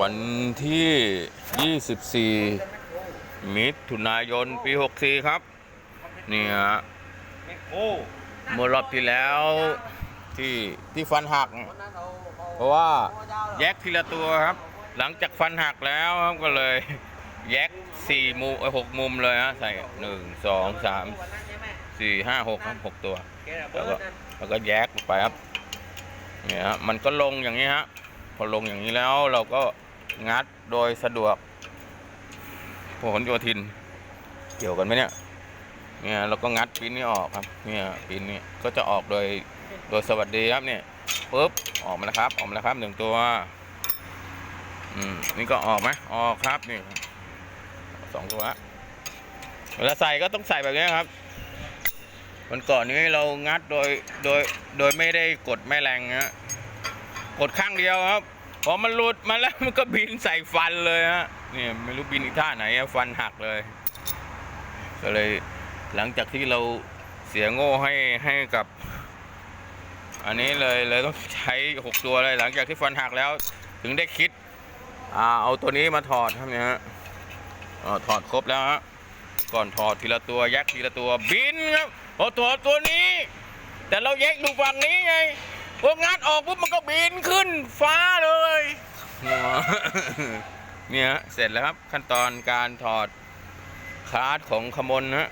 วันที่ 24 มิถุนายน ปี 64 ครับเนี่ยโอ้เมื่อรอบที่แล้วที่ที่ฟันหัก เพราะว่าแยกทีละตัวครับ หลังจากฟันหักแล้วครับก็เลย แยกสี่มุมหกมุมเลยฮะใส่หนึ่งสองสามสี่ห้าหกครับหกตัว แล้วก็แล้วก็แยกไปครับเนี่ยฮะมันก็ลงอย่างนี้ฮะ อลงอย่างนี้แล้วเราก็งัดโดยสะดวกผลโยธิน เกี่ยวกันไหมเนี่ย เนี่ยเราก็งัดปิ้นนี้ออกครับ เนี่ยปิ้นนี้ก็จะออกโดยโดยสวัสดีครับเนี่ยปุ๊บออกมาแล้วครับ ออกมาแล้วครับหนึ่งตัวอืมนี่ก็ออกไหมออกครับนี่สองตัวเวลาใส่ก็ต้องใส่แบบนี้ครับวันก่อนนี้เรางัดโดยโดยโดยไม่ได้กดแม่แรงฮะ กดข้างเดียวครับ พอมันหลุดมาแล้วมันก็บินใส่ฟันเลยฮะนี่ไม่รู้บินอีกท่าไหนฟันหักเลย ก็เลยหลังจากที่เราเสียโง่ให้ให้กับ อันนี้เลยเลยต้องใช้หกตัวเลยหลังจากที่ฟันหักแล้ว ถึงได้คิดอ่าเอาตัวนี้มาถอดครับเนี่ยฮะถอดครบแล้วฮะก่อนถอดทีละตัวแยกทีละตัวบินครับพอถอดตัวนี้ แต่เราแยกดูฝั่งนี้ไง พวกงัดออกปุ๊บมันก็บินขึ้นฟ้าเลยเนี่ยเสร็จแล้วครับขั้นตอนการถอดคาร์ดของขมลนะฮะ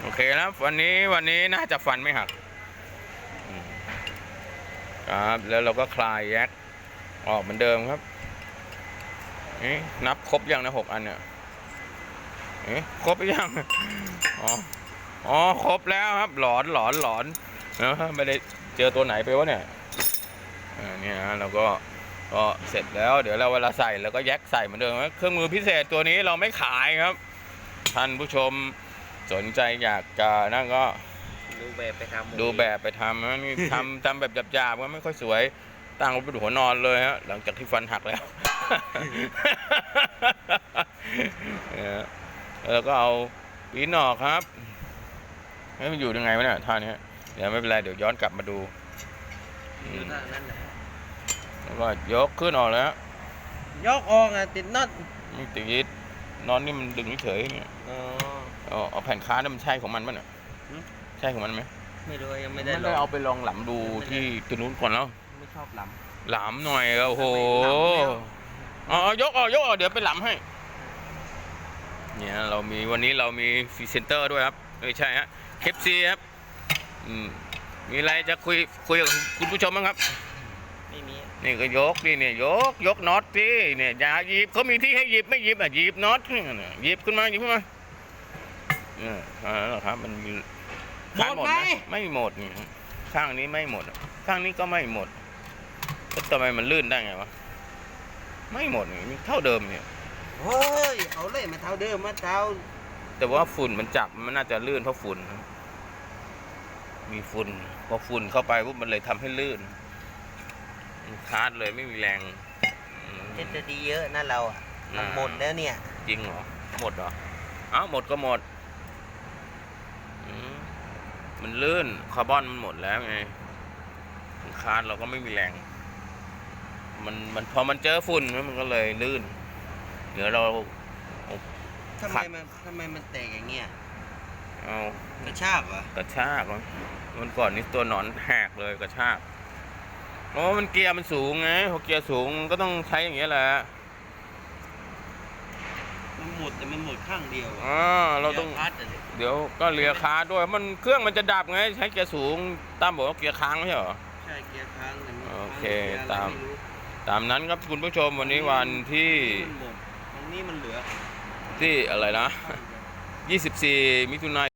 โอเคนะวันนี้วันนี้น่าจะฟันไม่หักครับแล้วเราก็คลายแยกออกเหมือนเดิมครับนับครบยังนะหกอันเนี่ยเอ๊ะครบยังอ๋อ อ๋อครบแล้วครับ หลอนหลอนหลอนเออไม่ได้เจอตัวไหนไปวะเนี่ยอ่าเนี่ยฮะเราก็ก็เสร็จแล้วเดี๋ยวเราเวลาใส่เราก็แยกใส่เหมือนเดิมครับเครื่องมือพิเศษตัวนี้เราไม่ขายครับท่านผู้ชมสนใจอยากจะนั่นก็ดูแบบไปทำดูแบบไปทำนะนี่ทำทำแบบหยาบๆก็ไม่ค่อยสวยตั้งไว้บนหัวนอนเลยฮะหลังจากที่ฟันหักแล้วเนี่ยแล้วก็เอาปีนออกครับ เฮ้ยมันอยู่ยังไงวะเนี่ยท่านี้เดี๋ยวไม่เป็นไรเดี๋ยวย้อนกลับมาดูอือยู่มทางนั้นน่ะแล้วก็ยกขึ้นออกแล้วยกออกอะติดน็อตนี่ติดนอนนี่มันดึงเฉยๆเนี่ยอ๋อเอาเอาแผ่นค้านั่นมันใช่ของมันมั้ยเนี่ยหืมใช่ของมันไหมไม่รู้ยังไม่ไม่ได้ลได้องเอาไปลองหลำดูที่ตัวนู้นก่อนแล้วไม่ชอบลหลามหน่อยโอ้โหหลามไม่เอาอ๋อยกออกยกออกเดี๋ยวไปหลามให้ เนี่ยเรามีวันนี้เรามีฟรีเซนเตอร์ด้วยครับ ไม่ใช่ฮะเคปซีครับอืมมีอะไรจะคุยคุยกับคุณผู้ชมบ้างครับำไม่มี นี่ก็ยกนี่เนี่ยยกยกน็อตสิเนี่ยอย่าหยิบเขามีที่ให้หยิบไม่หยิบอะหยิบน็อตเนี่ยหยิบขึ้นมาหยิบขึ้นมาเนี่ยอ่าแล้วครับมันมีขาดนะไม่หมดนี่ข้างนี้ไม่หมด ข้างนี้ก็ไม่หมดแล้วทำไมมันลื่นได้ไงวะไม่หมดนี่มันเท่าเดิมเนี่ย เฮ้ย เอาเลยมาเท้าเดิมมาเท้า แต่ว่าฝุ่นมันจับมันน่าจะลื่นเพราะฝุ่นครับมีฝุ่นพอฝุ่นเข้าไปปุ๊บมันเลยทำให้ลื่นมันคาดเลยไม่มีแรงอืมเทจะดีเยอะนะเราอะอ่าหมดแล้วเนี่ย จริงเหรอ หมดเหรออ้าวหมดก็หมดอืมมันลื่นคาร์บอนมันหมดแล้วไงมันคาดเราก็ไม่มีแรง มันมันพอมันเจอฝุ่นมันก็เลยลื่นเดี๋ยวเรา ทำไมมันทำไมมันแตกอย่างเงี้ยเอากระชากเหรอกระชากวะมันก่อนนี้ตัวหนอนแหกเลยกระชากโอ้มันเกียร์มันสูงไงพอเกียร์สูงมันก็ต้องใช้อย่างเงี้ยแหละมันหมดแต่มันหมดข้างเดียวอะอ่าเราต้องดี๋ยวพัดอะดิเดี๋ยวก็เลียคาร์ด้วย มันเครื่องมันจะดับไง ใช้เกียร์สูงตามบอกว่าเกียร์ค้างไม่ใช่เหรอใช่เกียร์ค้างแต่มันโอเคกียร์ะไรตามไรู้ตามนั้นครับคุณผู้ชมวันนี้วันที่มันหมดตรงนี้มันเหลือ ที่อะไรนะ 24 มิถุนายน